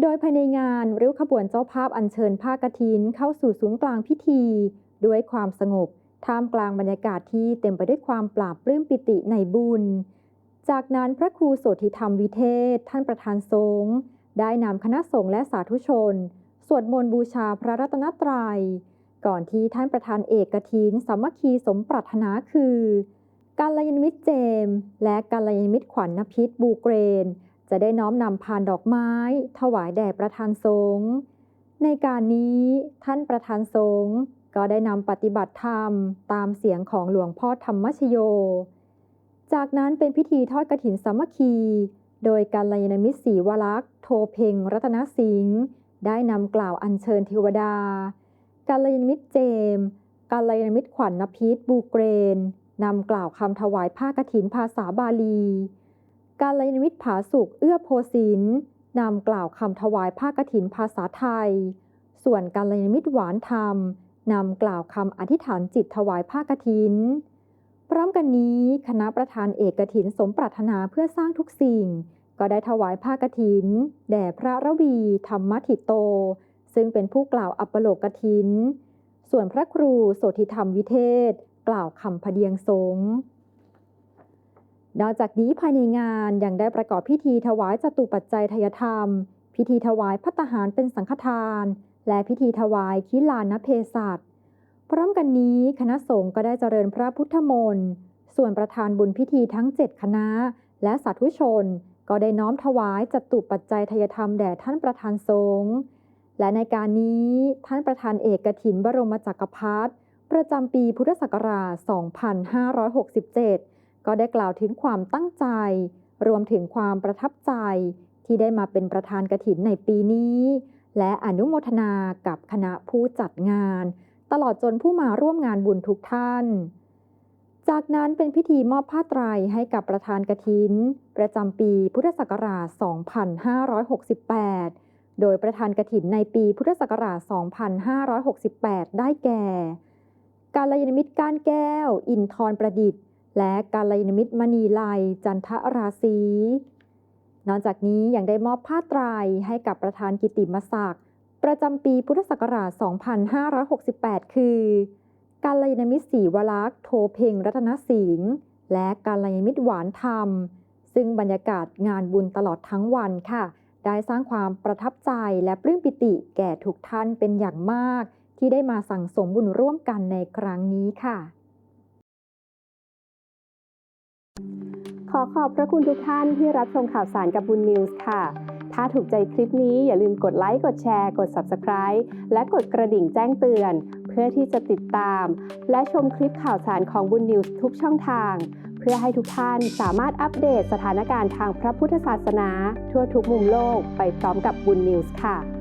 โดยภายในงานริ้วขบวนเจ้าภาพอัญเชิญผ้ากฐินเข้าสู่ศูนย์กลางพิธี ด้วยความสงบ ท่ามกลางบรรยากาศที่เต็มไปด้วยความปราบปลื้มปิติในบุญ จากนั้นพระครูโสธิธรรมวิเทศ ท่านประธานสงฆ์ได้นำคณะสงฆ์และสาธุชน สวดมนต์บูชาพระรัตนตรัย ก่อนที่ท่านประธานเอกกฐินสามัคคีสมปรารถนาคือ การลยนมิตรเจม และการลยนมิตรขวัญนพิษบูเกรน จะได้น้อมนำพานดอกไม้ ถวายแด่ประธานสงฆ์ในการนี้ท่านประธานสงฆ์ก็ได้นำปฏิบัติธรรม ตามเสียงของหลวงพ่อธรรมชโย จากนั้นเป็นพิธีทอดกฐินสามัคคี โดยกาลยานมิตรศรีวลักษ์โทเพ็งรัตนสิงห์ได้นำกล่าวอัญเชิญเทวดา กาลยานมิตรเจมกาลยานมิตรขวัญนพิษบูเกรนนำกล่าวคำถวายผ้ากฐินภาษาบาลี การลยนมิตรผาสุกเอื้อโพสินนำกล่าวคำถวายผ้ากฐินภาษาไทย ส่วนการลยนมิตรหวานธรรมนำกล่าวคำอธิษฐานจิตถวายผ้ากฐิน พร้อมกันนี้คณะประธานเอกกฐินสมปรารถนาเพื่อสร้างทุกสิ่ง ก็ได้ถวายผ้ากฐิน แด่พระระวี ธรรมทิโต ซึ่งเป็นผู้กล่าวอัปโลกกฐิน ส่วนพระครูโสธิธรรมวิเทศ กล่าวคำพเดียงสงฆ์ นอกจากนี้ภายในงานยังได้ประกอบพิธีถวายจตุปัจจัยทยธรรม พิธีถวายพัตหารเป็นสังฆทาน และพิธีถวายคิลานเพศัตพร้อมกันนี้คณะสงฆ์ก็ได้เจริญพระพุทธมนต์ส่วนประธานบุญพิธีทั้ง 7 คณะ และสาธุชน ก็ได้น้อมถวายจตุปัจจัยทยธรรมแด่ท่านประธานสงฆ์และในการนี้ท่านประธานเอกกฐินบรมจักรพรรดิประจำปีพุทธศักราช 2567 ก็ได้กล่าวถึงความตั้งใจ รวมถึงความประทับใจ ที่ได้มาเป็นประธานกฐินในปีนี้ และอนุโมทนากับคณะผู้จัดงาน ตลอดจนผู้มาร่วมงานบุญทุกท่าน จากนั้นเป็นพิธีมอบผ้าไตรให้กับประธานกฐิน ประจำปีพุทธศักราช 2568โดยประธานกฐินในปีพุทธศักราช 2568 ได้แก่ กาลยนมิตรก้านแก้ว อินทรประดิษฐ์ และกาลยนมิตรมณีไลยจันทราศีนอกจากนี้ยังได้มอบผ้าไตรให้กับประธานกิติมศักดิ์ประจำปีพุทธศักราช 2568 คือกาลยนมิตรศรีวลักษ์โทเพงรัตนสิงห์และกาลยนมิตรหวานธรรม ซึ่งบรรยากาศงานบุญตลอดทั้งวันค่ะ ได้สร้างความประทับใจและปลื้มปิติแก่ทุกท่านเป็นอย่างมาก ที่ได้มาสั่งสมบุญร่วมกันในครั้งนี้ค่ะ ขอขอบพระคุณทุกท่านที่รับชมข่าวสารกับบุญนิวส์ค่ะ ถ้าถูกใจคลิปนี้อย่าลืมกดไลค์ กดแชร์ กด Subscribe และกดกระดิ่งแจ้งเตือน เพื่อที่จะติดตาม และชมคลิปข่าวสารของบุญนิวส์ทุกช่องทาง เพื่อให้ทุกท่านสามารถอัปเดตสถานการณ์ทางพระพุทธศาสนา ทั่วทุกมุมโลกไปพร้อมกับบุญนิวส์ค่ะ